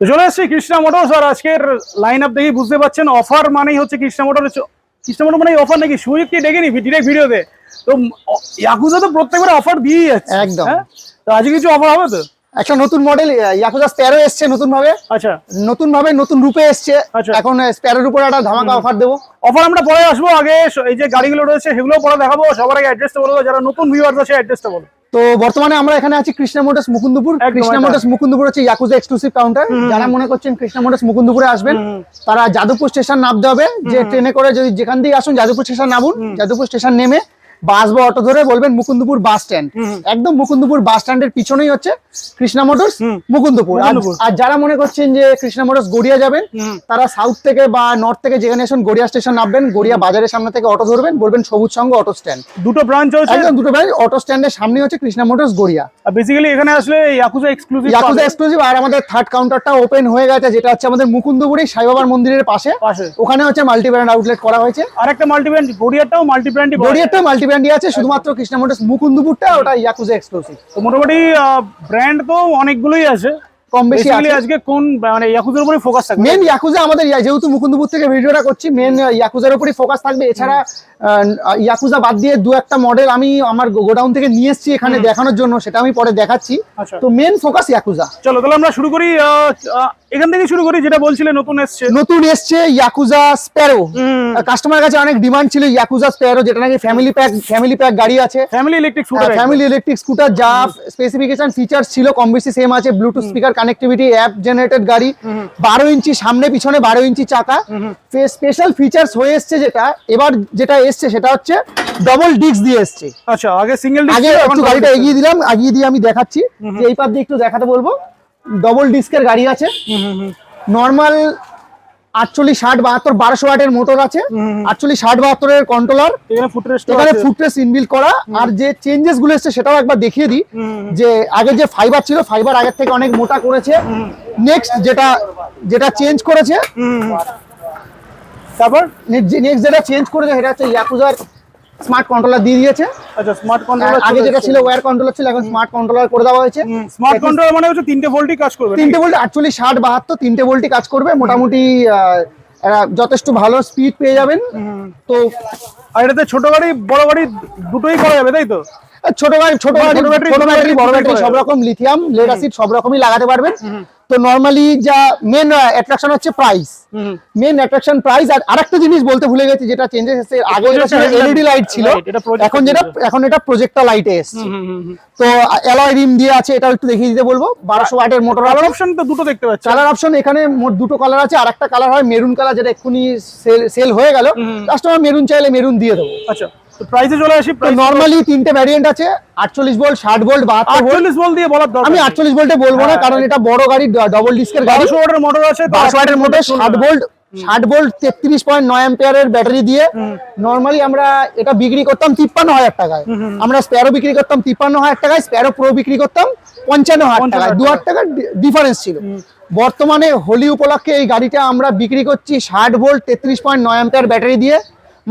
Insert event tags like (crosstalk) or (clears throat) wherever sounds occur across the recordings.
তো চলে এসছি কৃষ্ণা মোটরস আর আজকের লাইন আপ দেখে বুঝতে পারছেন অফার মানেই হচ্ছে কৃষ্ণা মোটর কৃষ্ণা মোটর মানে অফার নাকি? সুযোগ কি ডেকেনি ডিরেক্ট ভিডিওতে? তো ইয়াকুজা তো প্রত্যেকবার অফার দিয়েই যাচ্ছে। একদম। হ্যাঁ? তো আজকে কিছু অফার হবে তো? একটা নতুন মডেল ইয়াকুজা স্প্যারো এসছে নতুন ভাবে আচ্ছা। নতুন ভাবে নতুন রূপে এসছে। আচ্ছা। এখন স্প্যারোর উপর একটা ধামাকা অফার দেবো। অফার আমরা পরে আসব আগে এই যে গাড়িগুলো রয়েছে সেগুলো পরে দেখাবো। সবার আগে অ্যাড্রেসটা বলব যারা নতুন ভিউয়ার্স আছে অ্যাড্রেসটা বলো। তো বর্তমানে আমরা এখানে আছি কৃষ্ণা মোটরস মুকুন্দপুর। কৃষ্ণা। মোটরস মুকুন্দপুর হচ্ছে ইয়াকুজা এক্সক্লুসিভ কাউন্টার যারা মনে করছেন কৃষ্ণা মোটরস মুকুন্দপুরে আসবেন তারা যাদবপুর স্টেশন নামতে হবে। যে ট্রেনে করে যদি যেখান দিয়ে আসুন যাদবপুর স্টেশন নামুন। যাদবপুর স্টেশন নেমে বাস বা অটো ধরে বলবেন মুকুন্দপুর বাস স্ট্যান্ড একদম মুকুন্দপুর বাস স্ট্যান্ডের পিছনেই হচ্ছে কৃষ্ণা মোটরস মুকুন্দপুর। আর- যারা মনে করছেন যে কৃষ্ণা মোটরস গড়িয়া যাবেন তারা সাউথ থেকে বা নর্থ থেকে যেখানে আসুন গড়িয়া স্টেশন নামবেন গড়িয়া বাজারের সামনে থেকে অটো ধরবেন বলবেন সবুজ সঙ্গ অটো স্ট্যান্ড দুটো ব্রাঞ্চ হয়েছে? একদম দুটো ভাই অটো স্ট্যান্ডের সামনে হচ্ছে কৃষ্ণা মোটরস গড়িয়া। আর বেসিক্যালি এখানে আসলে ইয়াকুজা এক্সক্লুসিভ ইয়াকুজা এক্সক্লুসিভ আর আমাদের থার্ড কাউন্টারটা ওপেন হয়ে গেছে যেটা হচ্ছে আমাদের মুকুন্দপুরি সাইবাবার মন্দিরের পাশে। ওখানে হচ্ছে মাল্টি ব্র্যান্ড আউটলেট করা হয়েছে। আর একটা মাল্টি ব্র্যান্ড গড়িয়ারটাও মাল্টি ব্র্যান্ডই গড়িয়ারটা মাল্টি ব্র্যান্ডই আছে, শুধুমাত্র কৃষ্ণা মোটরস মুকুন্দপুরটা, ওটা ইয়াকুজা এক্সক্লুসিভ তো মোটামুটি ব্র্যান্ড তো অনেকগুলোই আছে। কম বেশি আজকে কোন মানে ইয়াকুজার উপরে ফোকাস থাকবে? মেন ইয়াকুজা আমাদের যেহেতু মুকুন্দপুর থেকে ভিডিওটা করছি মেন ইয়াকুজার উপরই ফোকাস থাকবে। এছাড়া ইয়াকুজা বাদ দিয়ে দু একটা মডেল আমি আমার গোডাউন থেকে নিয়ে এসেছি এখানে দেখানোর জন্য সেটা আমি পরে দেখাচ্ছি। আচ্ছা। তো মেন ফোকাস ইয়াকুজা চলো তাহলে আমরা শুরু করি আহ, এখান থেকে শুরু করি যেটা বলছিলে নতুন এসছে। নতুন এসছে ইয়াকুজা স্প্যারো কাস্টমার কাছে অনেক ডিমান্ড ছিল ইয়াকুজা স্প্যারো যেটা নাকি ফ্যামিলি প্যাক ফ্যামিলি প্যাক গাড়ি আছে। Family electric scooter family electric scooter যা স্পেসিফিকেশন ফিচার্স ছিল কম বেশি সেম আছে Bluetooth speaker connectivity app generated গাড়ি বারো ইঞ্চি সামনে পিছনে বারো ইঞ্চি চাকা। স্পেশাল ফিচার্স হয়ে এসছে যেটা এবার যেটা এসছে সেটা হচ্ছে ডবল ডিস্ক দিয়ে এসছে। আচ্ছা আগে সিঙ্গেল আগে একটু গাড়িটা এগিয়ে দিলাম এগিয়ে দিয়ে আমি দেখাচ্ছি। যে এই পাশ দিয়ে একটু দেখাতে বলব ডবল ডিস্কের গাড়ি আছে। নর্মাল আটচল্লিশ ষাট বাহাত্তর বারোশো ওয়াটের মোটর আছে। আটচল্লিশ ষাট বাহাত্তরের কন্ট্রোলার। এখানে এখানে ফুটরেস ইনবিল করা। আর যে চেঞ্জেসগুলো এসছে সেটাও একবার দেখিয়ে দিই। যে আগে যে ফাইবার ছিল ফাইবার আগের থেকে অনেক মোটা করেছে। নেক্সট যেটা যেটা চেঞ্জ করেছে তারপর? নেক্সট যেটা চেঞ্জ করেছে সেটা হচ্ছে ইয়াকুজার স্মার্ট কন্ট্রোলার দিয়ে দিয়েছে। আচ্ছা স্মার্ট কন্ট্রোলার আগে যেটা ছিল ওয়্যার কন্ট্রোলার ছিল এখন স্মার্ট কন্ট্রোলার করে দেওয়া হয়েছে। স্মার্ট কন্ট্রোলার মানে হচ্ছে তিনটে ভোল্টই কাজ করবে তিনটে বলতে আটচল্লিশ ষাট বাহাত্তর তিনটে ভোল্টই কাজ করবে। মোটামুটি যথেষ্ট ভালো স্পিড পেয়ে যাবেন। তো আর এটাতে ছোট গাড়ি বড় গাড়ি দুটোই করা যাবে তাই তো? ছোট গাড়ি ছোট গাড়ি ছোট ব্যাটারি, বড় ব্যাটারি সব রকম লিথিয়াম লেড অ্যাসিড সব রকমই লাগাতে পারবেন। তো নরমালি যা মেন অ্যাট্রাকশন হচ্ছে প্রাইস মেন অ্যাট্রাকশন প্রাইস আর আরেকটা জিনিস বলতে ভুলে গেছি যেটা চেঞ্জেস এসেছে আগে এটা এলইডি লাইট ছিল এটা এখন যেটা এখন এটা প্রজেক্টর লাইটে এসেছে। তো অ্যালয় রিম দিয়ে আছে এটাও একটু দেখিয়ে দিতে বলব। বারোশো ওয়াটের মোটর কালার অপশন তো দুটো দেখতে পাচ্ছি। কালার অপশন এখানে মোট দুটো কালার আছে আরেকটা কালার হয় মেরুন কালার যেটা এক্ষুনি সেল সেল হয়ে গেল। কাস্টমার মেরুন চাইলে মেরুন দিয়ে দেবো। আচ্ছা। প্রাইসে চলে আসি নর্মালি তিনটে ভ্যারিয়েন্ট আছে আটচল্লিশ ভোল্ট ষাট ভোল্ট বাহাত্তর ভোল্ট দিয়ে বলার দরকার আমি আটচল্লিশ ভোল্টে বলব না হ্যাঁ, কারণ এটা বড় গাড়ি ডবল ডিস্কের গাড়ি। বারোশো ওয়াটের মোটর আছে তো বারোশো ওয়াটের মধ্যে চলবে ষাট ভোল্ট ষাট ভোল্ট তেত্রিশ পয়েন্ট নয় অ্যাম্পিয়ারের ব্যাটারি দিয়ে। নর্মালি আমরা এটা বিক্রি করতাম তিপ্পান্ন হাজার টাকায়। আমরা স্প্যারো বিক্রি করতাম তিপ্পান্ন হাজার টাকায় স্প্যারো প্রো বিক্রি করতাম পঞ্চান্ন হাজার পঞ্চান্ন টাকায়। হাজার দু হাজার টাকার ডিফারেন্স ছিল। বর্তমানে হোলি উপলক্ষে এই গাড়িটা আমরা বিক্রি করছি ষাট ভোল্ট তেত্রিশ পয়েন্ট নয় অ্যাম্পিয়ার ব্যাটারি দিয়ে।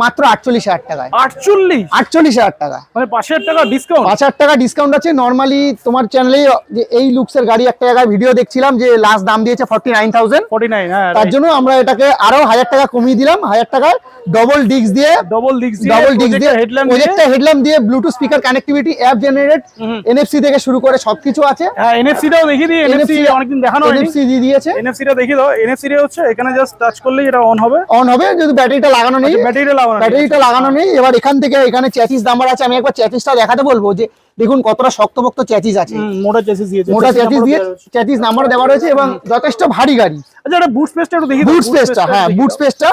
মাত্র আটচল্লিশ হাজার টাকায়। আটচল্লিশ? আটচল্লিশ হাজার টাকা মানে পাঁচ হাজার টাকা ডিসকাউন্ট পাঁচ হাজার টাকা ডিসকাউন্ট আছে। নর্মালি তোমার চ্যানেলে যে এই লুকসের গাড়ি একটা জায়গায় ভিডিও দেখছিলাম যে লাস্ট দাম দিয়েছে forty nine thousand forty nine তার জন্য আমরা এটাকে আরও হাজার টাকা কমিয়ে দিলাম। হাজার টাকায় ডবল ডিস্ক দিয়ে ডবল ডিস্ক ডবল ডিস্ক দিয়ে হেডল্যাম্প প্রজেক্টর হেডল্যাম্প দিয়ে Bluetooth speaker connectivity app generate NFC থেকে শুরু করে সবকিছু আছে। হ্যাঁ এনএফসি টাও দেখিয়ে দিই। এনএফসি অনেকদিন দেখানো এনএফসি দিয়ে দিয়েছে। এনএফসি টা দেখিয়ে দাও। এনএফসি টা হচ্ছে এখানে জাস্ট টাচ করলেই এটা অন হবে। অন হবে যদি ব্যাটারিটা লাগানো নেই। ব্যাটারিটা লাগানো। ব্যাটারিটা লাগানো নেই। এবার এখান থেকে এখানে চ্যাচিস নাম্বার আছে আমি একবার চ্যাচিসটা দেখাতে বলব যে দেখুন কতটা শক্তপোক্ত চ্যাচিস আছে। মোটা চেসিস দিয়েছে মোটা চ্যাচিস দিয়ে চ্যাচিস নাম্বার দেওয়া রয়েছে এবং যথেষ্ট ভারী গাড়ি। আচ্ছা এটা বুট স্পেসটা একটু দাও। বুট স্পেসটা হ্যাঁ বুট স্পেসটা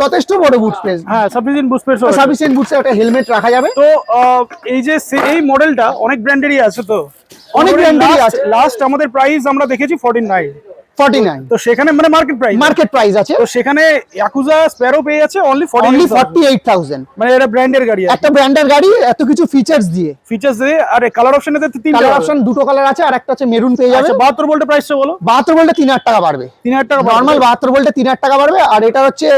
যথেষ্ট বড় বুট স্পেস হ্যাঁ সাফিসিয়েন্ট বুট স্পেস সাফিসিয়েন্ট বুটসে একটা হেলমেট রাখা যাবে। তো এই যে এই মডেলটা অনেক ব্র্যান্ডেরই আছে তো। অনেক brand-এরই আছে। লাস্ট আমাদের প্রাইস আমরা দেখেছি 49 তো সেখানে মানে মার্কেট প্রাইস মার্কেট প্রাইস আছে। তো সেখানে ইয়াকুজা স্প্যারো পেয়ে যাচ্ছে only only 40 forty eight thousand মানে এটা ব্র্যান্ডের গাড়ি একটা ব্র্যান্ডের গাড়ি এত কিছু ফিচার্স দিয়ে। ফিচার্স দিয়ে আর কালার অপশনে তো তিনটা কালার অপশন দুটো কালার আছে আর একটা মেরুন পেয়ে যাবে। আচ্ছা 72 ভোল্টের প্রাইসটা বলো। বাহাত্তর ভোল্টে তিন হাজার টাকা বাড়বে। 3000 টাকা নর্মাল ভোল্টে টাকা বাড়বে আর এটা হচ্ছে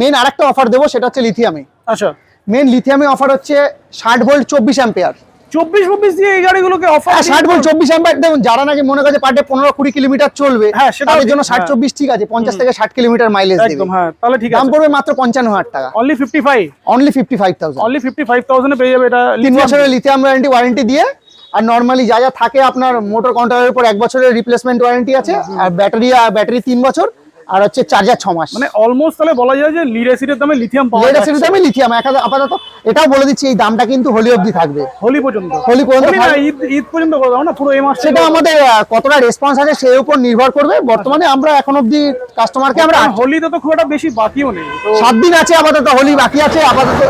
মেন আরেকটা অফার দেবো সেটা হচ্ছে লিথিয়ামে আচ্ছা। মেন লিথিয়ামে অফার হচ্ছে ষাট ভোল্ট চব্বিশ অ্যাম্পিয়ার চব্বিশ চব্বিশ দিয়ে এই গাড়িগুলোকে অফার হ্যাঁ ষাট বল চব্বিশ অ্যাম্পার দেখুন যারা নাকি মনে করছে পার ডে পনেরো কুড়ি কিলোমিটার চলবে হ্যাঁ, সেটাও জন্য ষাট হ্যাঁ। চব্বিশ ঠিক আছে পঞ্চাশ থেকে ষাট কিলোমিটার মাইলেজ একদম হ্যাঁ তাহলে ঠিক দাম পড়বে মাত্র পঞ্চান্ন হাজার টাকা। Only fifty five only fifty five thousand only fifty five থাউজেন্ডে পেয়ে যাবে এটা তিন বছরের লিথিয়াম ওয়ারেন্টি ওয়ারেন্টি দিয়ে আর নর্মালি যা যা থাকে আপনার মোটর কন্ট্রোলের উপর এক বছরের রিপ্লেসমেন্ট ওয়ারেন্টি আছে আর ব্যাটারি ব্যাটারি তিন বছর। আর হচ্ছে চার্জার ছ মাস। মানে অলমোস্ট তাহলে বলা যায় যে লিড অ্যাসিডের দামে লিথিয়াম পাওয়া যাচ্ছে। সিরিজ আমি লিথিয়াম আপাতত এটাও বলে দিচ্ছি এই দামটা কিন্তু হোলি অবধি থাকবে। হোলি পর্যন্ত। হোলি পর্যন্ত না ঈদ ঈদ পর্যন্ত করে দাও না পুরো এই মাস সেটা আমাদের কতটা রেসপন্স আছে সেই উপর নির্ভর করবে। বর্তমানে আমরা এখন অবধি কাস্টমারকে আমরা হোলিতে তো খুব একটা বেশি বাকিও নেই তো সাত দিন আছে আপাতত হোলি বাকি আছে আপাতত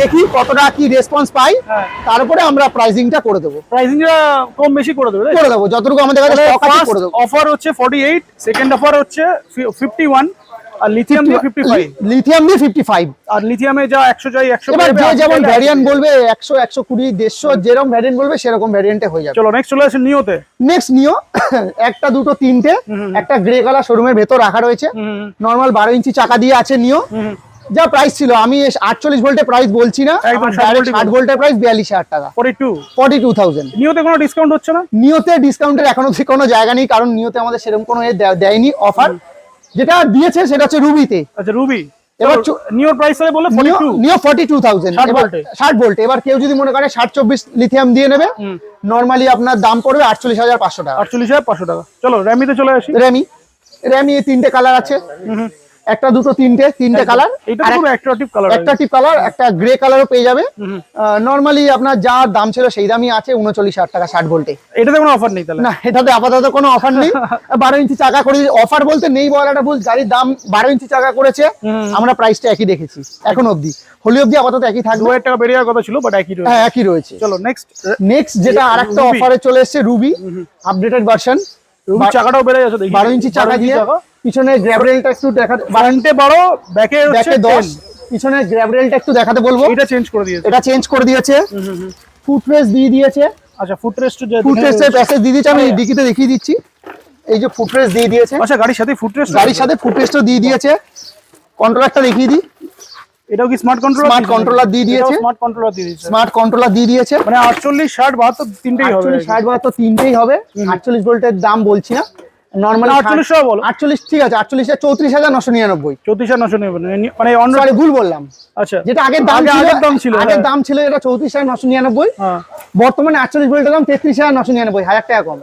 দেখি কতটা কি রেসপন্স পাই। হ্যাঁ। তারপরে আমরা প্রাইসিংটা করে দেবো। প্রাইসিংটা কম বেশি করে দেবে? করে দেবো যতটুকু আমাদের কাছে স্টক আছে করে দেবো। অফার হচ্ছে 48 সেকেন্ড অফার হচ্ছে 51 আর লিথিয়াম দিয়ে 55 লিথিয়াম দিয়ে ফিফটি ফাইভ আর লিথিয়ামে যা 100 চাই 100 এবার যে যেমন ভ্যারিয়েন্ট বলবে একশো একশো কুড়ি দেড়শো যেরকম ভ্যারিয়েন্ট বলবে সেরকম ভ্যারিয়েন্টে হয়ে যাবে। চলো নেক্সট চলে আসে নিওতে নেক্সট নিও একটা দুটো তিনটে একটা গ্রে কালার শোরুমের ভেতর রাখা রয়েছে। নর্মাল বারো ইঞ্চি চাকা দিয়ে আছে নিও যা প্রাইস ছিল আমি আটচল্লিশ ভোল্টের প্রাইস বলছি না একদম 60 ভোল্টের প্রাইস বিয়াল্লিশ হাজার টাকা। 42 ফর্টি টু থাউজেন্ড নিওতে কোনো ডিসকাউন্ট হচ্ছে না? নিওতে ডিসকাউন্টের এখনও অবধি কোনো জায়গা নেই কারণ নিওতে আমাদের সেরকম কোনো দেয়নি অফার যেটা দিয়েছে সেটা হচ্ছে রুবিতে। আচ্ছা রুবি। এবার চো- প্রাইস তাহলে বলে 42 নিও ফর্টি টু থাউজেন্ড 60 ভোল্টে। এবার কেউ যদি মনে করে ষাট চব্বিশ লিথিয়াম দিয়ে নেবে নরমালি আপনার দাম পড়বে আটচল্লিশ হাজার পাঁচশো টাকা। 48500 টাকা। চলো র্যামিতে চলে আসি। র্যামি র্যামি তিনটে কালার আছে। একটা দুটো তিনটে তিনটে কালার এটা খুব অ্যাট্রাকটিভ কালার একটা টিপ কালার একটা গ্রে কালারও পেয়ে যাবে। নর্মালি আপনার যা দাম ছিল সেই দামই আছে উনচল্লিশ হাজার টাকা ষাট ভোল্টে। এটাতে কোনো অফার নেই তাহলে? না এটাতে আপাতত কোনো অফার নেই। (laughs) বারো ইঞ্চি চাকা করে অফার বলতে নেই বলাটা ভুল গাড়ির দাম বারো ইঞ্চি চাকা করেছে আমরা প্রাইসটা একই দেখেছি এখন অবধি। হোলি অবধি আপাতত একই থাকবে। হাজার টাকা বেরিয়ে যাওয়ার কথা ছিল বাট একই হ্যাঁ একই রয়েছে। চলো নেক্সট নেক্সট যেটা আরেকটা। অফারে চলে এসেছে রুবি আপডেটেড ভার্সন রুবি চাকাটাও বেড়ে যাচ্ছে বারো ইঞ্চি চাকা দিয়ে পিছনে গ্র্যাবরেলটা একটু দেখা ফ্রন্টে বারো ব্যাকে ব্যাকে দশ 10 পিছনে গ্র্যাবরেলটা একটু দেখাতে বলব। এটা চেঞ্জ করে দিয়েছে। এটা চেঞ্জ করে দিয়েছে। ফুটরেস দিয়ে দিয়েছে। আচ্ছা ফুটরেস্ট যে ফুটরেসের প্যাসেজ দিয়ে দিয়েছে। আমি ডিকিতে দেখিয়ে দিচ্ছি। এই যে ফুটরেস দিয়ে দিয়েছে। আচ্ছা গাড়ির সাথে ফুটরেস্ট গাড়ির সাথে ফুটরেস্টও দিয়ে দিয়েছে। কন্ট্রোলারটা দেখিয়ে দিই। এটাও কি স্মার্ট কন্ট্রোলার Smart controller দিয়ে দিয়েছে। স্মার্ট কন্ট্রোলার দিয়ে দিয়েছে। স্মার্ট কন্ট্রোলার দিয়ে দিয়েছে। মানে 48 60 72 তিনটেই হবে। আটচল্লিশ ষাট বাহাত্তর তিনটেই হবে। আটচল্লিশ ভোল্টের দাম বলছি না। নর্মালি 48 বলো। আটচল্লিশ ঠিক আছে আটচল্লিশ চৌত্রিশ হাজার নশো নিরানব্বই। 34 900 নেবেন মানে অন্য সরি ভুল বললাম। আচ্ছা। যেটা আগের দাম আগে ছিল আগের দাম ছিল আগের হ্যাঁ। দাম ছিল এটা চৌত্রিশ হাজার নশো নিরানব্বই। হ্যাঁ। বর্তমানে আটচল্লিশ ভোল্টের দাম তেত্রিশ হাজার নশো নিরানব্বই হাজার টাকা কম।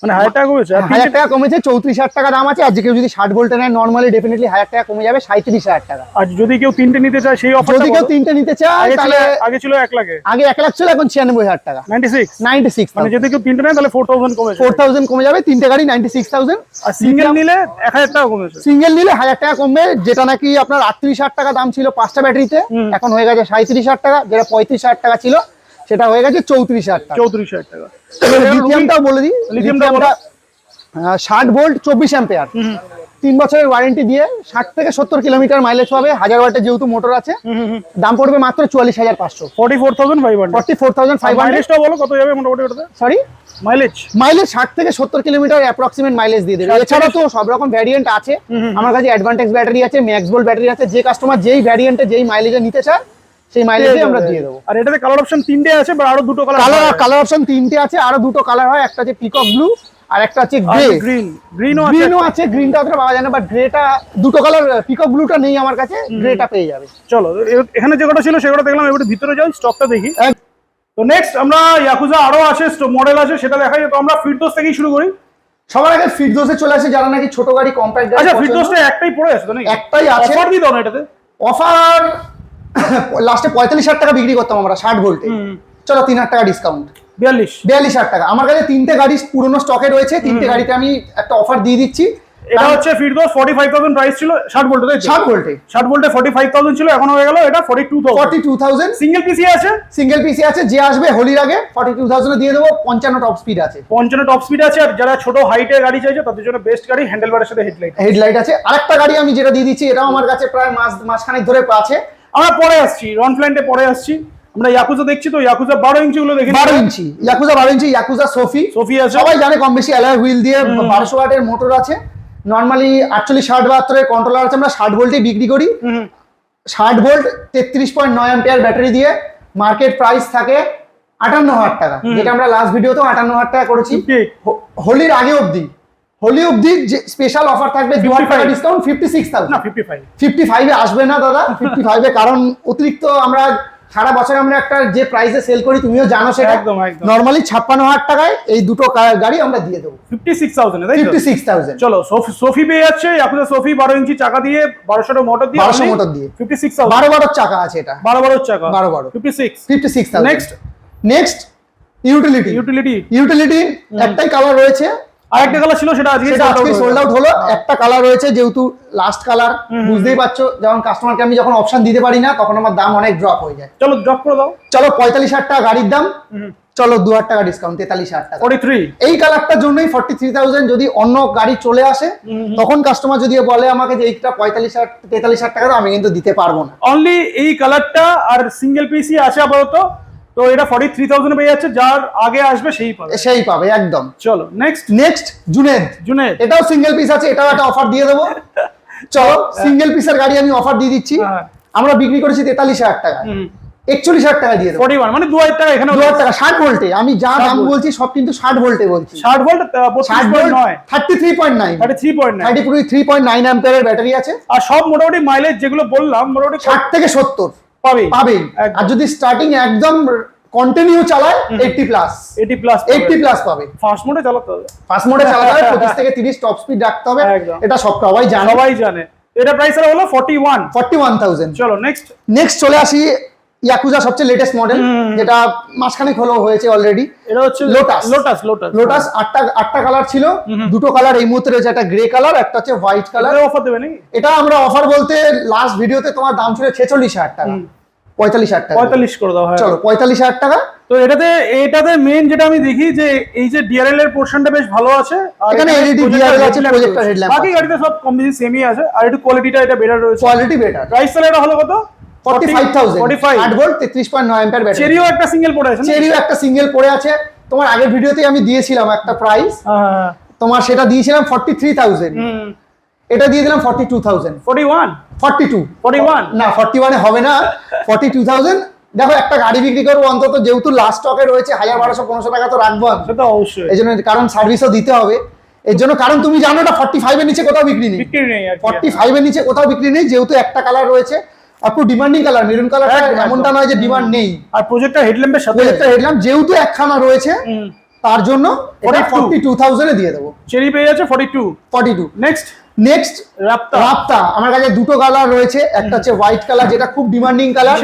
মানে হাজার টাকা কমেছে। হাজার টাকা কমেছে চৌত্রিশ হাজার টাকা দাম আছে আর যে কেউ যদি ষাট ভোল্টে নেয় নর্মালি ডেফিনেটলি হাজার টাকা কমে যাবে সাঁত্রিশ হাজার টাকা। আর যদি কেউ তিনটে নিতে চায় সেই অফারটা যদি কেউ তিনটে নিতে চায় তাহলে আগে ছিল 1 লাখে। আগে এক লাখ ছিল এখন ছিয়ানব্বই হাজার টাকা। 96 নাইনটি সিক্স মানে যদি কেউ তিনটে নেয় তাহলে 4000 কমেছে ফোর থাউজেন্ড কমে যাবে তিনটে গাড়ি নাইনটি সিক্স থাউজেন্ড আর সিঙ্গেল নিলে 1000 টাকা কমেছে। সিঙ্গেল নিলে হাজার টাকা কমবে যেটা নাকি আপনার আটত্রিশ হাজার টাকা দাম ছিল পাঁচটা ব্যাটারিতে এখন হয়ে গেছে সাঁত্রিশ হাজার টাকা যেটা পঁয়ত্রিশ হাজার টাকা ছিল সেটা হয়ে গেছে চৌত্রিশ হাজার টাকা। 34000 টাকা। লিথিয়ামটাও বলে দিই। লিথিয়ামটা ষাট ভোল্ট চব্বিশ অ্যাম্পেয়ার তিন বছরের ওয়ারেন্টি দিয়ে ষাট থেকে সত্তর কিলোমিটার মাইলেজ পাবে। হাজার ওয়াটের যেহেতু মোটর আছে দাম পড়বে মাত্র চুয়াল্লিশ হাজার পাঁচশো। 44500 forty four thousand five hundred মাইলেজটা বলো কত যাবে মোটামুটি সরি মাইলেজ মাইলেজ ষাট থেকে সত্তর কিলোমিটার অ্যাপ্রক্সিমেট মাইলেজ দিয়ে দেবে। 60 এছাড়া তো সব রকম ভ্যারিয়েন্ট আছে। আমার কাছে অ্যাডভান্টেজ ব্যাটারি আছে ম্যাক্স ভোল্ট ব্যাটারি আছে। যে কাস্টমার যেই ভ্যারিয়েন্টে যেই মাইলেজে নিতে চায় সেই মাইলেজে আমরা দিয়ে দেবো। আর এটাতে কালার অপশন তিনটে আছে বা আরও দুটো কালার কালার কালার অপশন তিনটে আছে আরও দুটো কালার হয় একটা হচ্ছে পিকক ব্লু আর একটা হচ্ছে গ্রে গ্রিন গ্রিনও আছে গ্রিনও আছে গ্রিনটা অতটা পাওয়া যায় না বাট গ্রেটা দুটো কালার পিকক ব্লুটা নেই আমার কাছে গ্রেটা পেয়ে যাবে। চলো এখানে যে কটা ছিল সেগুলো দেখলাম এবারে ভিতরে যাই স্টকটা দেখি। তো নেক্সট আমরা ইয়াকুজা আরও আছে মডেল আছে সেটা দেখাই তো আমরা ফিটদোস থেকেই শুরু করি। সবার আগে ফিটদোসে চলে আসে যারা নাকি ছোট গাড়ি কম্প্যাক্ট আচ্ছা ফিটদোসটা একটাই পড়ে আছে তো নাকি? একটাই আছে। অফার দিই দাও না এটাতে। অফার (coughs) লাস্টে পঁয়তাল্লিশ হাজার টাকা বিক্রি করতাম আমরা ষাট ভোল্টে চলো তিন হাজার টাকা ডিসকাউন্ট বিয়াল্লিশ। বিয়াল্লিশ হাজার টাকা। আমার কাছে তিনটে গাড়ি পুরোনো স্টকে রয়েছে তিনটে গাড়িতে আমি একটা অফার দিয়ে দিচ্ছি। এটা হচ্ছে ফিটদোস ফর্টি ফাইভ থাউজেন্ড প্রাইস ছিল ষাট ভোল্টে তাই ষাট ভোল্টে ষাট ভোল্টে ফর্টি ফাইভ থাউজেন্ড ছিল এখন হয়ে গেল এটা forty two thousand forty two thousand single PC আছে সিঙ্গেল পিসি আছে যে আসবে হোলির আগে ফর্টি টু থাউজেন্ড দিয়ে দেবো পঞ্চান্ন টপ স্পিড আছে। পঞ্চান্ন টপ স্পিড আছে আর যারা ছোট হাইটের গাড়ি চাইছে তাদের জন্য বেস্ট গাড়ি হ্যান্ডেল বারের সাথে হেডলাইট হেডলাইট আছে। আরেকটা গাড়ি আমি যেটা দিয়ে দিচ্ছি এটাও আমার কাছে প্রায় মাস মাসখানেক ধরে আছে। আমরা পরে আসছি রন ফ্ল্যান্টে পরে আসছি। আমরা ইয়াকুজা দেখছি তো ইয়াকুজা বারো ইঞ্চি গুলো দেখি বারো ইঞ্চি ইয়াকুজা বারো ইঞ্চি ইয়াকুজা সোফি সোফি আছে। সবাই জানে কম বেশি অ্যালয় হুইল দিয়ে বারোশো ওয়াটের মোটর আছে। নর্মালি আটচল্লিশ ষাট বাহাত্তরের কন্ট্রোলার আছে আমরা ষাট ভোল্টে বিক্রি করি। ষাট ভোল্ট তেত্রিশ পয়েন্ট নয় অ্যাম্পিয়ার ব্যাটারি দিয়ে মার্কেট প্রাইস থাকে আটান্ন হাজার টাকা। যেটা আমরা লাস্ট ভিডিওতেও আটান্ন হাজার টাকা করেছি। হোলির আগে অবধি। হোলি অবধি যে স্পেশাল অফার থাকবে দু হাজার টাকা discount fifty six thousand 55 fifty ফাইভে আসবে না দাদা (laughs) ফিফটি ফাইভে কারণ অতিরিক্ত আমরা সারা বছর আমরা একটা যে প্রাইসে সেল করি তুমিও জানো সেটা। একদম, একদম। নর্মালি ছাপ্পান্ন হাজার টাকায় এই দুটো গাড়ি আমরা দিয়ে দেবো। 56000 এ তাই তো? ফিফটি সিক্স থাউজেন্ড চলো সোফি সোফি পেয়ে যাচ্ছে ইয়াকুজা সোফি 12 ইঞ্চি চাকা দিয়ে 1200 মোটর দিয়ে 1200 মোটর দিয়ে। 56000 বারো বারোর চাকা আছে এটা। 12 12 চাকা? 12 12 56 fifty six thousand Next. Next utility utility utility একটাই কালার রয়েছে। আরেকটা কালার ছিল সেটা আজকে সেটা আজকে সোল্ড আউট হলো। একটা কালার রয়েছে যেহেতু লাস্ট কালার বুঝতেই পারছ যখন কাস্টমারকে আমি যখন অপশন দিতে পারি না তখন আমার দাম অনেক ড্রপ হয়ে যায়। চলো ড্রপ করে দাও। চলো পঁয়তাল্লিশ হাজার টাকা গাড়ির দাম চলো দু হাজার টাকা ডিসকাউন্ট তেতাল্লিশ হাজার টাকা। 43 এই কালারটার জন্যই ফর্টি থ্রি থাউজেন্ড যদি অন্য গাড়ি চলে আসে তখন কাস্টমার যদি বলে আমাকে যে এইটা পঁয়তাল্লিশ হাজার তেতাল্লিশ হাজার টাকা আমি কিন্তু দিতে পারব না। অনলি এই কালারটা আর সিঙ্গেল পিসি আছে আপাতত। তো এটা 43000 পেয়ে যাচ্ছে যার আগে আসবে সেই পাবে। সেই পাবে একদম। চলো নেক্সট নেক্সট জুনেদ জুনেদ এটাও সিঙ্গেল পিস আছে এটাও একটা অফার দিয়ে দেবো। (laughs) চলো সিঙ্গেল পিসের গাড়ি আমি অফার দিয়ে দিচ্ছি। হ্যাঁ। আমরা বিক্রি করেছি তেতাল্লিশ হাজার টাকা। একচল্লিশ হাজার টাকা দিয়ে দেবো। 41 মানে 2000 টাকা এখানে দু হাজার টাকা ষাট ভোল্টে। আমি যা দাম বলছি সব কিন্তু ষাট ভোল্টে বলছি। 60 ভোল্ট ষাট volt 32.9 thirty three point nine 33.9 thirty three point nine অ্যাম্পিয়ারের ব্যাটারি আছে। আর সব মোটামুটি মাইলেজ যেগুলো বললাম মোটামুটি ষাট থেকে সত্তর। পাবে পাবেই। আর যদি স্টার্টিং একদম কন্টিনিউ চালায় eighty plus 80 plus eighty plus পাবে। ফাস্ট মোডে চালাতে হবে। ফার্স্ট মোডে চালাতে হবে (laughs) পঁচিশ থেকে তিরিশ টপ স্পিড রাখতে হবে। এটা সব সবাই জানে। সবাই জানে। এটা প্রাইস হলো 41 ফর্টি ওয়ান থাউজেন্ড চলো নেক্সট নেক্সট চলে আসি ইয়াকুজা সবচেয়ে লেটেস্ট মডেল যেটা মাসখানেক হলো হয়েছে অলরেডি এটা হচ্ছে Lotus। লোটাস লোটাস লোটাস আটটা আটটা কালার ছিল। দুটো কালার এই মুহূর্তে রয়েছে একটা গ্রে কালার একটা হচ্ছে হোয়াইট কালার অফার দেবে নাকি? এটা আমরা অফার বলতে লাস্ট ভিডিওতে তোমার দাম ছিল ছেচল্লিশ হাজার টাকা। পঁয়তাল্লিশ হাজার টাকা। 45 করে দাও হ্যাঁ। চলো পঁয়তাল্লিশ হাজার টাকা। তো এটাতে এটাতে মেন যেটা আমি দেখি যে এই যে ডিআরএল এর পোর্শনটা বেশ ভালো আছে। আর এখানে আছে, বাকি গাড়িতে সব কম বেশি সেমই আছে। আর একটু কোয়ালিটিটা এটা বেটার রয়েছে। কোয়ালিটি বেটার প্রাইস তাহলে এটা হলো কত? ফর্টি ফাইভ থাউজেন্ড 45 আট ভোল্ট তেত্রিশ পয়েন্ট নয় অ্যাম্পিয়ার ব্যাটারি চেরিও একটা সিঙ্গেল পড়ে আছে চেরিও একটা সিঙ্গেল পড়ে আছে। তোমার আগের ভিডিওতে আমি দিয়েছিলাম একটা প্রাইস তোমার সেটা দিয়েছিলাম ফর্টি থ্রি থাউজেন্ড হুম। এটা দিয়ে দিলাম forty two thousand 41 forty two 41 না ফর্টি ওয়ানে হবে না। ফর্টি টু থাউজেন্ড দেখো একটা গাড়ি বিক্রি করব অন্তত যেহেতু লাস্ট স্টকে রয়েছে হাজার বারোশো পনেরোশো টাকা তো রাখব সেটা অবশ্যই। এই জন্য কারণ সার্ভিসও দিতে হবে। এর জন্য কারণ তুমি জানো না ফর্টি ফাইভের নিচে কোথাও বিক্রি নেই। ফর্টি ফাইভের নিচে কোথাও বিক্রি নেই যেহেতু একটা কালার রয়েছে। আর খুব ডিমান্ডিং কালার মেরুন কালার এমনটা নয় যে ডিমান্ড নেই। আর প্রজেক্টর হেডল্যাম্পের সাথে প্রজেক্টর হেডলাম যেহেতু একখানা রয়েছে তার জন্য এটা 42 ফর্টি টু থাউজেন্ডে দিয়ে দেবো। চেরি পেয়ে যাচ্ছে 42 ফর্টি টু নেক্সট নেক্সট রাপ্তা রাপ্তা আমার কাছে দুটো কালার রয়েছে একটা হচ্ছে হোয়াইট কালার যেটা খুব ডিমান্ডিং কালার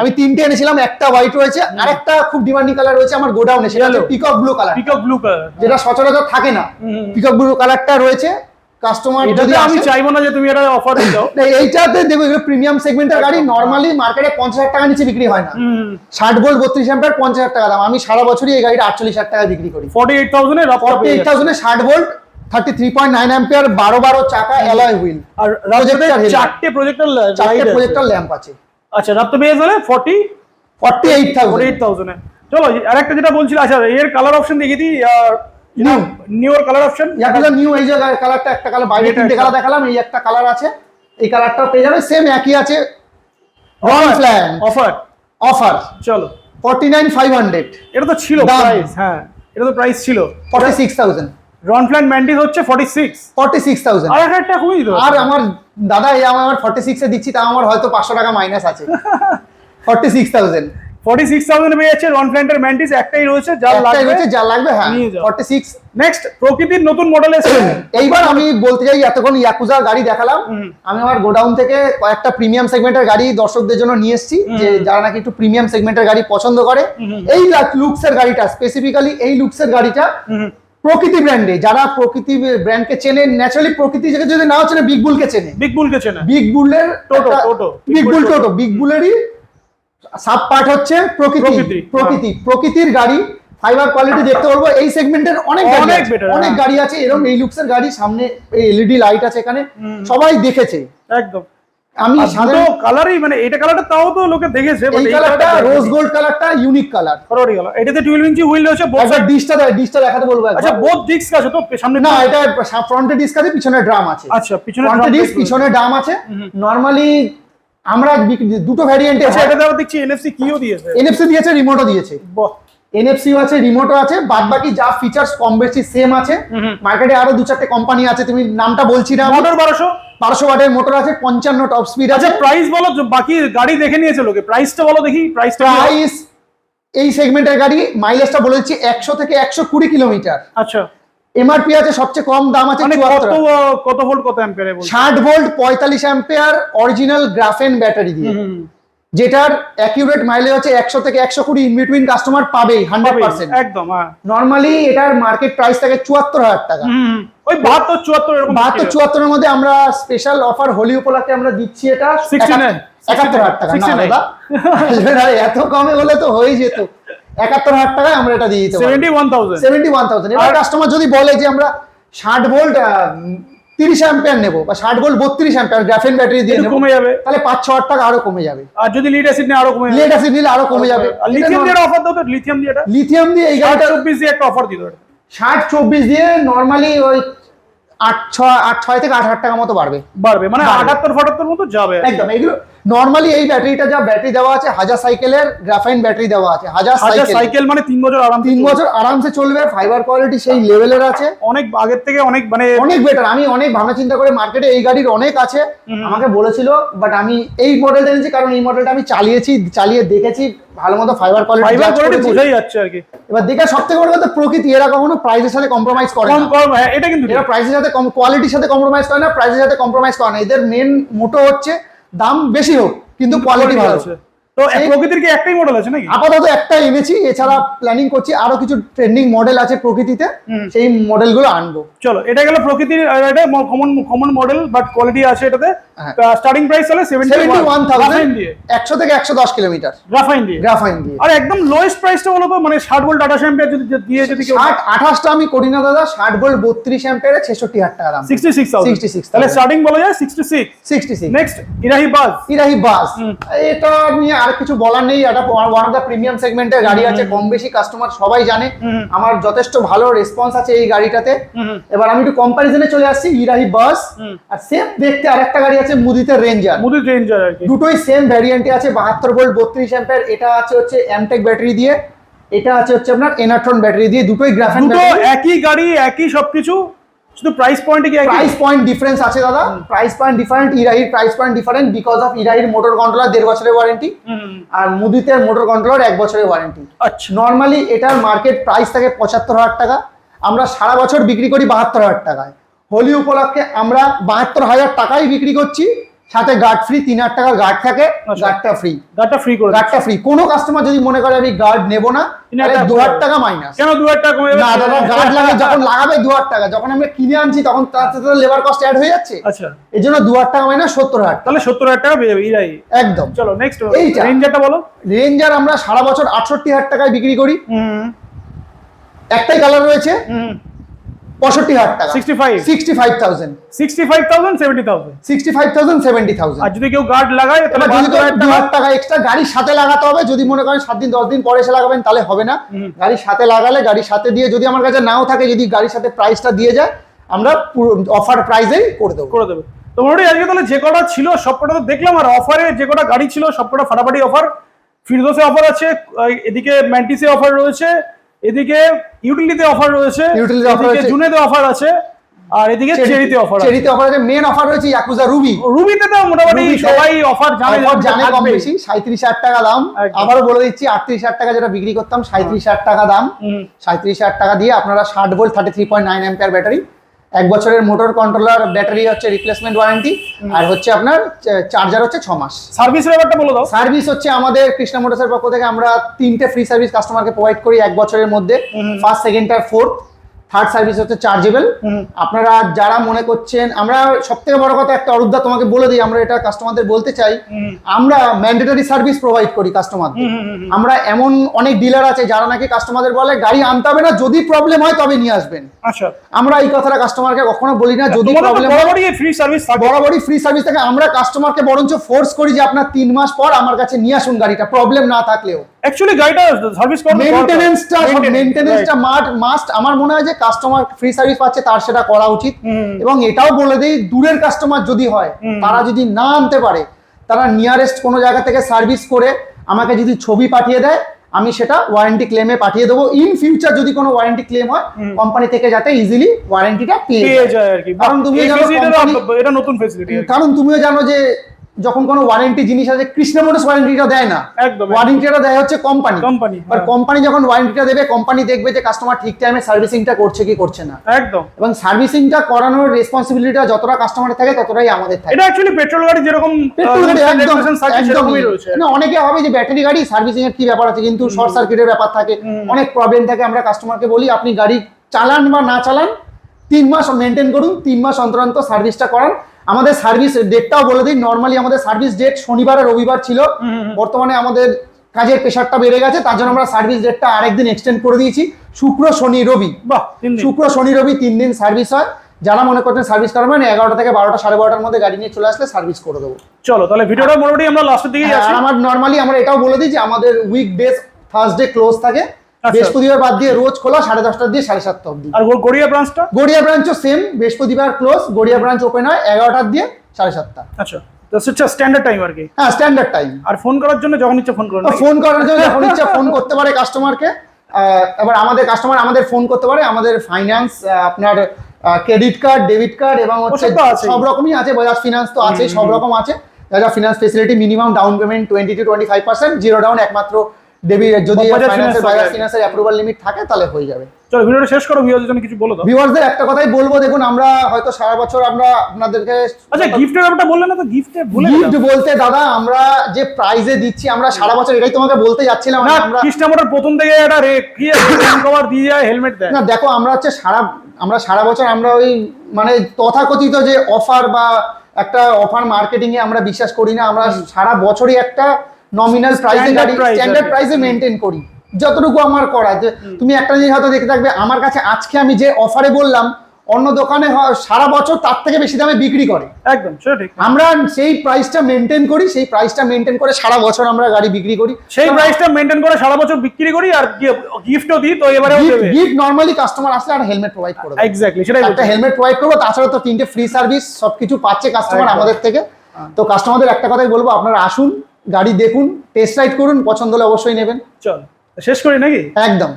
আমি তিনটে এনেছিলাম একটা হোয়াইট রয়েছে আর একটা খুব ডিমান্ডিং কালার রয়েছে আমার গোডাউনে সেটা হচ্ছে। Peacock blue colour peacock blue colour যেটা সচরাচর থাকে না। পিকক ব্লু কালারটা রয়েছে কাস্টমার যদি আমি চাইব না যে তুমি এটা অফার দিও। (laughs) এইটাতে দেখো এগুলো প্রিমিয়াম সেগমেন্টের গাড়ি নর্মালি মার্কেটে পঞ্চাশ হাজার টাকা নিচে বিক্রি হয় না। ষাট ভোল্ট বত্রিশ অ্যাম্পিয়ার পঞ্চাশ হাজার টাকা দাম। আমি সারা বছরই এই গাড়িটা আটচল্লিশ হাজার টাকা বিক্রি করি। 48000 এর রাপ্তা ফর্টি এইট। থাউজেন্ডে ষাট volt thirty three point nine ampere বারো বারো চাকা অ্যালয় হুইল আর চারটে প্রজেক্টর চারটে প্রজেক্টর ল্যাম্প আছে। আচ্ছা পেয়ে গেলে 40 ফর্টি এইট থাউজেন্ড 48000 এ চলো আরেকটা যেটা বলছিল আচ্ছা এর কালার অপশন দেখিয়ে দিই আর New। New colour option Yakuza new এই যে কালারটা একটা কালার বাইরে এটা তিনটে কালার দেখালাম এই একটা কালার আছে এই কালারটা পেয়ে যাবে সেম একই আছে। প্ল্যান অফার অফার চলো। ফর্টি নাইন ফাইভ হান্ড্রেড এটা তো ছিল। প্রাইস হ্যাঁ এটা তো প্রাইস ছিল। ফর্টি সিক্স থাউজেন্ড রন প্ল্যান ম্যান্ডিস হচ্ছে 46 ফর্টি সিক্স থাউজেন্ড আর একটা খুবই আর আমার দাদা এই আমার ফর্টি সিক্সে দিচ্ছি তা আমার হয়তো পাঁচশো টাকা মাইনাস আছে। ফর্টি সিক্স থাউজেন্ড 46000 এ পেয়ে প্ল্যান্টের ম্যান্ডিস একটাই রয়েছে যার লাগবে রয়েছে যা লাগবে হ্যাঁ নিয়ে যাও। ফর্টি সিক্স নেক্সট প্রকৃতির নতুন মডেল এসেছে। (clears throat) এইবার আমি বলতে চাই এতক্ষণ গাড়ি দেখালাম। আমি আমার গোডাউন থেকে কয়েকটা প্রিমিয়াম সেগমেন্টের গাড়ি দর্শকদের জন্য নিয়ে এসেছি যে যারা নাকি একটু প্রিমিয়াম সেগমেন্টের গাড়ি পছন্দ করে। এই লুকস এর গাড়িটা স্পেসিফিক্যালি এই লুকস এর গাড়িটা প্রকৃতি ব্র্যান্ডে যারা প্রকৃতি ব্র্যান্ডকে চেনে ন্যাচারালি প্রকৃতি যদি নাও চেনে বিগ বুলকে চেনে। বিগ বুলকে চেনা। বিগ বুলের টোটো, টোটো। বিগ বুল টোটো বিগ বুলেরই সাব পার্ট হচ্ছে প্রকৃতি প্রকৃতি, প্রকৃতি প্রকৃতির গাড়ি ফাইবার কোয়ালিটি দেখতে পারব এই সেগমেন্টের অনেক অনেক অনেক হ্যাঁ। গাড়ি আছে এরকম এই লুকসের গাড়ি সামনে এলইডি লাইট আছে এখানে সবাই দেখেছে। একদম। আমি সাধারণ কালারই মানে এটা কালারটা তাও তো লোকে দেখেছে এই কালারটা রোজ গোল্ড কালারটা ইউনিক কালার ফরওয়ার্ড গেল এটাতে 12 ইঞ্চি হুইল রয়েছে both একবার ডিসটা দেয় ডিসটা দেখাতে বলব। আচ্ছা বোথ ডিস্ক আছে তো সামনে না এটা ফ্রন্টে ডিস্ক আছে পিছনে ড্রাম আছে। আচ্ছা পিছনে ফ্রন্টে ডিস্ক পিছনে ড্রাম আছে। নরমালি আমরা দুটো ভ্যারিয়েন্টে আছে। এটাতে আবার দেখছি এনএফসি কিও দিয়েছে। এনএফসি দিয়েছে রিমোটও দিয়েছে। বাহ। এনএফসিও আছে রিমোটও আছে বাদ বাকি যা ফিচার্স কম বেশি সেম আছে। মার্কেটে আরও দু চারটে কোম্পানি আছে তুমি নামটা বলছি না। মোটর বারোশো? বারোশো ওয়াটের মোটর আছে পঞ্চান্ন টপ স্পিড আছে। আচ্ছা প্রাইস বলো যে বাকি গাড়ি দেখে নিয়েছে লোকে। প্রাইসটা বলো দেখি প্রাইসটা প্রাইস এই সেগমেন্টের গাড়ি মাইলেজটা বলে দিচ্ছি একশো থেকে একশো কুড়ি কিলোমিটার আচ্ছা। এমআরপি আছে সবচেয়ে কম দাম আছে মানে কত কত ভোল্ট কত অ্যাম্পিয়ারে বলছো ষাট ভোল্ট পঁয়তাল্লিশ অ্যাম্পিয়ার অরিজিনাল গ্রাফেন ব্যাটারি দিয়ে। যেটার অ্যাকিউরেট মাইলেজ হচ্ছে একশো থেকে একশো কুড়ি ইন বিটুইন কাস্টমার পাবেই হান্ড্রেড পার্সেন্ট একদম হ্যাঁ। নর্মালি এটার মার্কেট প্রাইস থাকে চুয়াত্তর হাজার টাকা। ওই বাহাত্তর চুয়াত্তর বাহাত্তর চুয়াত্তরের মধ্যে আমরা স্পেশাল অফার হোলি উপলক্ষে আমরা দিচ্ছি এটা 69 একাত্তর হাজার টাকা। না, এত কমে হলে তো হয়ে যেত। একাত্তর হাজার টাকায় আমরা এটা দিয়ে দিতে পারি seventy one thousand seventy one thousand এবার কাস্টমার যদি বলে যে আমরা ষাট ভোল্ট তিরিশ অ্যাম্পিয়ার নেব বা ষাট ভোল্ট বত্রিশ অ্যাম্পিয়ার গ্রাফেন ব্যাটারি দিয়ে কমে যাবে। তাহলে পাঁচ ছ হাজার টাকা আরও কমে যাবে। আর যদি লিড অ্যাসিড নিয়ে আরও কমে লেড অ্যাসিড নিলে আরও কমে যাবে। লিথিয়াম দিয়ে অফার দাও তো লিথিয়াম দিয়ে লিথিয়াম দিয়ে এই গাড়িটা চব্বিশ দিয়ে একটা অফার দিত ষাট চব্বিশ দিয়ে নর্মালি ওই আট ছয় আট ছয় থেকে আট হাজার টাকা মতো বাড়বে। বাড়বে মানে। আটাত্তর ফাটাত্তর মতো যাবে একদম এগুলো নর্মালি এই ব্যাটারিটা যা ব্যাটারি দেওয়া আছে হাজার সাইকেলের গ্রাফাইন ব্যাটারি দেওয়া আছে হাজার সাইকেল সাইকেল মানে তিন বছর আরাম তিন বছর আরামসে চলবে ফাইবার কোয়ালিটি সেই লেভেলের আছে। অনেক আগের থেকে অনেক মানে অনেক বেটার আমি অনেক ভাবনা চিন্তা করে মার্কেটে এই গাড়ির অনেক আছে আমাকে বলেছিল বাট আমি এই মডেলটা এনেছি কারণ এই মডেলটা আমি চালিয়েছি চালিয়ে দেখেছি ভালো মতো ফাইবার কোয়ালিটি ফাইবার কোয়ালিটি বোঝাই যাচ্ছে আর কি। এবার দেখে সব থেকে বড় কথা প্রকৃতি এরা কখনো প্রাইসের সাথে কম্প্রোমাইজ করে না। কম হ্যাঁ এটা কিন্তু এরা প্রাইসের সাথে কোয়ালিটির সাথে কম্প্রোমাইজ করে না প্রাইসের সাথে কম্প্রোমাইজ করে না। এদের মেন মোটো হচ্ছে দাম বেশি হোক কিন্তু কোয়ালিটি ভালো। আছে। তো প্রকৃতির কি একটাই মডেল আছে নাকি? আপাতত একটা এনেছি এছাড়া প্ল্যানিং করছি আরও কিছু ট্রেন্ডিং মডেল আছে প্রকৃতিতে। সেই মডেলগুলো আনব। চলো এটা গেল প্রকৃতির এটা common common model but quality আছে এটাতে। স্টার্টিং প্রাইস হলে ওয়ান দিয়ে। একশো থেকে একশো দশ কিলোমিটার গ্রাফাইন দিয়ে। গ্রাফাইন দিয়ে। আর একদম লোয়েস্ট প্রাইসটা বলো মানে ষাট ভোল্ট আঠাশ অ্যাম্পিয়ার যদি দিয়ে যদি কেউ আঠাশটা আমি করি না দাদা ষাট ভোল্ট বত্রিশ অ্যাম্পিয়ারে ছেষট্টি হাজার টাকা দাম। সিক্সটি সিক্স তাহলে স্টার্টিং বলা যায় sixty six sixty six next ইরাহি বাস ইরাহি বাস এটা নিয়ে আর কিছু বলার নেই এটা ওয়ান অফ দ্য প্রিমিয়াম সেগমেন্টের গাড়ি আছে কম বেশি কাস্টমার সবাই জানে। আমার যথেষ্ট ভালো রেসপন্স আছে এই গাড়িটাতে। এবার আমি একটু কম্পারিজনে চলে আসছি ইরাহি বাস আর সেম দেখতে আরেকটা গাড়ি আছে মুদিতে রেঞ্জার মুদি রেঞ্জার আর কি। দুটোই সেম ভ্যারিয়েন্টে আছে বাহাত্তর ভোল্ট বত্রিশ অ্যাম্পিয়ার এটা আছে হচ্ছে এমটেক ব্যাটারি দিয়ে। এটা আছে হচ্ছে আপনার এনাট্রন ব্যাটারি দিয়ে দুটোই গ্রাফেন দুটো একই গাড়ি একই সবকিছু। শুধু প্রাইস পয়েন্টে কি প্রাইস পয়েন্ট ডিফারেন্স আছে দাদা। Price point different ইরাহির price point different because of ইরাহির motor controller দেড় বছরের ওয়ারেন্টি আর মুদিতের মোটর কন্ট্রোলার এক বছরের ওয়ারেন্টি আচ্ছা। নর্মালি এটার মার্কেট প্রাইস থাকে পঁচাত্তর হাজার টাকা। আমরা সারা বছর বিক্রি করি বাহাত্তর হাজার টাকায়। হোলি উপলক্ষে আমরা বাহাত্তর হাজার টাকাই বিক্রি করছি। সাথে গার্ড ফ্রি তিন হাজার টাকার গার্ড থাকে। গার্ডটা ফ্রি গার্ডটা ফ্রি করে গার্ডটা ফ্রি কোনো কাস্টমার যদি মনে করে আমি গার্ড নেব না দু হাজার টাকা মাইনাস কেন দু হাজার টাকা কমে না দাদা গার্ড লাগে যখন লাগাবে দু হাজার টাকা যখন আমরা কিনে আনছি তখন তার সাথে লেবার কস্ট অ্যাড হয়ে যাচ্ছে। আচ্ছা। এই জন্য দু হাজার টাকা মাইনাস সত্তর হাজার টাকা। তাহলে সত্তর হাজার টাকা পেয়ে যাবে ইরাই একদম। চলো নেক্সট এইটা। রেঞ্জারটা বলো। রেঞ্জার আমরা সারা বছর আটষট্টি হাজার টাকায় বিক্রি করি। একটাই কালার রয়েছে। পঁয়ষট্টি হাজার টাকা। 65 sixty five thousand sixty five thousand seventy thousand sixty five thousand seventy thousand আর যদি কেউ গার্ড লাগায় তাহলে যদি দু হাজার টাকা এক্সট্রা গাড়ির সাথে লাগাতে হবে যদি মনে করেন সাত দিন দশ দিন পরে এসে লাগাবেন তাহলে হবে না। গাড়ির সাথে লাগালে গাড়ির সাথে দিয়ে যদি আমার কাছে নাও থাকে যদি গাড়ির সাথে প্রাইসটা দিয়ে যায় আমরা পুরো অফার প্রাইসেই করে দেবো। করে দেবে। তো মোটামুটি আজকে তাহলে যে কটা ছিল সব কটা তো দেখলাম আর অফারে যে কটা গাড়ি ছিল সব কটা ফাটাফাটি অফার ফিরদোসে অফার আছে এদিকে ম্যান্টিসে অফার রয়েছে এদিকে ইউটিলিটিতে অফার রয়েছে ইউটিলিতে অফার আছে। জুনেতে অফার আছে আর এদিকে চেরিতে অফার আছে। চেরিতে অফার আছে মেন অফার রয়েছে ইয়াকুজা রুবি রুবিতে তো মোটামুটি সবাই অফার জানে অফার জানে কম বেশি সাঁত্রিশ হাজার টাকা দাম। আবারো বলে দিচ্ছি আটত্রিশ হাজার টাকা যেটা বিক্রি করতাম সাঁত্রিশ হাজার টাকা দাম। হুম। সাঁত্রিশ হাজার টাকা দিয়ে আপনারা ষাট volt thirty three point nine ampere battery এক বছরের মোটর কন্ট্রোলার ব্যাটারি হচ্ছে রিপ্লেসমেন্ট ওয়ারেন্টি আর হচ্ছে আপনার চার্জার হচ্ছে ছ মাস। সার্ভিস ব্যাপারটা বলে দাও। সার্ভিস হচ্ছে আমাদের কৃষ্ণা মোটরসের পক্ষ থেকে আমরা তিনটে ফ্রি সার্ভিস কাস্টমারকে প্রোভাইড করি এক বছরের মধ্যে। ফার্স্ট সেকেন্ড আর ফোর্থ থার্ড সার্ভিস হচ্ছে চার্জেবল আপনারা যারা মনে করছেন আমরা সব থেকে বড় কথা একটা অরুদ্ধা তোমাকে বলে দিই আমরা এটা কাস্টমারদের বলতে চাই। আমরা ম্যান্ডেটরি সার্ভিস প্রোভাইড করি কাস্টমারদের হুম। আমরা এমন অনেক ডিলার আছে যারা নাকি কাস্টমারদের বলে গাড়ি আনতে হবে না যদি প্রবলেম হয় তবে নিয়ে আসবেন। আচ্ছা। আমরা এই কথাটা কাস্টমারকে কখনো বলি না যদি প্রবলেম বরাবরই ফ্রি সার্ভিস থাকে। বরাবরই ফ্রি সার্ভিস থাকে। আমরা কাস্টমারকে বরঞ্চ ফোর্স করি যে আপনার তিন মাস পর আমার কাছে নিয়ে আসুন গাড়িটা প্রবলেম না থাকলেও। অ্যাকচুয়ালি গাড়িটা সার্ভিস করার মেনটেনেন্সটা মেনটেনেন্সটা মাস্ট আমার মনে হয় যে কাস্টমার ফ্রি সার্ভিস পাচ্ছে তার সেটা করা উচিত। এবং এটাও বলে দেই দূরের কাস্টমার যদি হয় তারা যদি না আনতে পারে তারা নিয়ারেস্ট কোনো জায়গা থেকে সার্ভিস করে আমাকে যদি ছবি পাঠিয়ে দেয় আমি সেটা ওয়ারেন্টি ক্লেমে পাঠিয়ে দেবো। ইন ফিউচার যদি কোনো ওয়ারেন্টি ক্লেম হয় কোম্পানি থেকে যাতে ইজিলি ওয়ারেন্টিটা পেয়ে যায়। আর কি। কারণ তুমি জানো এটা নতুন ফেসিলিটি কারণ তুমিও জানো যে যখন কোনো ওয়ারেন্টি জিনিস আছে কৃষ্ণ মোটরস ওয়ারেন্টিটা দেয় না। একদম ওয়ারেন্টিটা দেয় হচ্ছে কোম্পানি কোম্পানি আর কোম্পানি যখন ওয়ারেন্টিটা দেবে কোম্পানি দেখবে যে কাস্টমার ঠিক টাইমে সার্ভিসিংটা করছে কি করছে না। একদম। এবং সার্ভিসিংটা করানোর রেসপন্সিবিলিটিটা যতটা কাস্টমারের থাকে ততটাই আমাদের থাকে। এটা অ্যাকচুয়ালি পেট্রোল গাড়ি যেরকম পেট্রোল গাড়ি একদম একদমই রয়েছে। না, অনেকে হবে যে ব্যাটারি গাড়ি সার্ভিসিং এর কি ব্যাপার আছে কিন্তু শর্ট সার্কিটের ব্যাপার থাকে। অনেক প্রবলেম থাকে আমরা কাস্টমারকে বলি আপনি গাড়ি চালান বা না চালান তিন মাস মেনটেন করুন তিন মাস অন্তর অন্তর সার্ভিসটা করান। আমাদের সার্ভিস ডেটটাও বলে দিই। নর্মালি আমাদের সার্ভিস ডেট শনিবার আর রবিবার ছিল। বর্তমানে আমাদের কাজের প্রেশারটা বেড়ে গেছে তার জন্য আমরা সার্ভিস ডেটটা আরেকদিন এক্সটেন্ড করে দিয়েছি। শুক্র শনি রবি। বাহ শুক্র শনি রবি তিন দিন সার্ভিস হয়। যারা মনে করছেন সার্ভিস করাবেন এগারোটা থেকে বারোটা সাড়ে বারোটার মধ্যে গাড়ি নিয়ে চলে আসলে সার্ভিস করে দেবো। চলো তাহলে ভিডিওটা মোটামুটি আমরা লাস্টের আছি আর আমার নর্মালি আমরা এটাও বলে দিই যে আমাদের উইক ডেজ থার্সডে ক্লোজ থাকে। বৃহস্পতিবার বাদ দিয়ে রোজ খোলা সাড়ে দশটা দিয়ে সাড়ে সাতটা অবধি। আর গড়িয়া ব্রাঞ্চটা গড়িয়া ব্রাঞ্চও সেম বৃহস্পতিবার ক্লোজ গড়িয়া ব্রাঞ্চ ওপেন হয় এগারোটার দিয়ে সাড়ে সাতটা। আচ্ছা স্ট্যান্ডার্ড টাইম আর কি? হ্যাঁ স্ট্যান্ডার্ড টাইম আর ফোন করার জন্য যখন ইচ্ছা ফোন করুন ফোন করার জন্য যখন ইচ্ছা ফোন করতে পারে কাস্টমারকে এবার আমাদের কাস্টমার আমাদের ফোন করতে পারে আমাদের ফাইন্যান্স আপনার ক্রেডিট কার্ড ডেবিট কার্ড এবং হচ্ছে। সব রকমই আছে বাজাজ ফিনান্স তো আছেই সব রকম আছে। যা যা finance facility minimum down payment twenty two twenty five percent zero down একমাত্র ডেবিট যদি। ফিনান্সের অ্যাপ্রুভাল লিমিট থাকে। তাহলে হয়ে যাবে। চলো ভিডিওটা শেষ করো ভিউয়ারদের জন্য কিছু বলো দাও। ভিউয়ার্সদের একটা কথাই বলব দেখুন আমরা হয়তো সারা বছর আমরা আপনাদেরকে আচ্ছা গিফটের ব্যাপারটা বললে না তো গিফটে ভুলে গিফট বলতে দাদা আমরা যে প্রাইজে দিচ্ছি আমরা সারা বছর এটাই তোমাকে বলতে যাচ্ছিলাম না আমরা কৃষ্ণামোটর প্রথম থেকে একটা রে কি কভার দিয়ে যায় হেলমেট দেয়। না দেখো আমরা হচ্ছে সারা আমরা সারা বছর আমরা ওই মানে তথাকথিত যে অফার বা একটা অফার মার্কেটিং এ আমরা বিশ্বাস করি না আমরা সারা বছরই একটা নমিনাল প্রাইসে গাড়ি স্ট্যান্ডার্ড প্রাইসে মেনটেন করি। যতটুকু আমার করা যে তুমি একটা জিনিস হয়তো দেখে থাকবে আমার কাছে আজকে আমি যে অফারে বললাম অন্য দোকানে হয় সারা বছর তার থেকে বেশি দামে বিক্রি করে। একদম ঠিক। আমরা সেই প্রাইসটা মেনটেন করি সেই প্রাইসটা মেনটেন করে সারা বছর আমরা গাড়ি বিক্রি করি। সেই প্রাইসটা মেনটেন করে সারা বছর বিক্রি করি আর গিফটও দিই তো এবারেও দেবে। গিফট নর্মালি কাস্টমার আসলে আর হেলমেট প্রোভাইড করে দেয়। এক্স্যাক্টলি সেটাই একটা হেলমেট প্রোভাইড করব তাছাড়া তো তিনটে ফ্রি সার্ভিস সবকিছু পাচ্ছে কাস্টমার আমাদের থেকে। তো কাস্টমারদের একটা কথাই বলব আপনারা আসুন গাড়ি দেখুন টেস্ট রাইড করুন পছন্দ হলে অবশ্যই নেবেন। চল শেষ করি নাকি? একদম।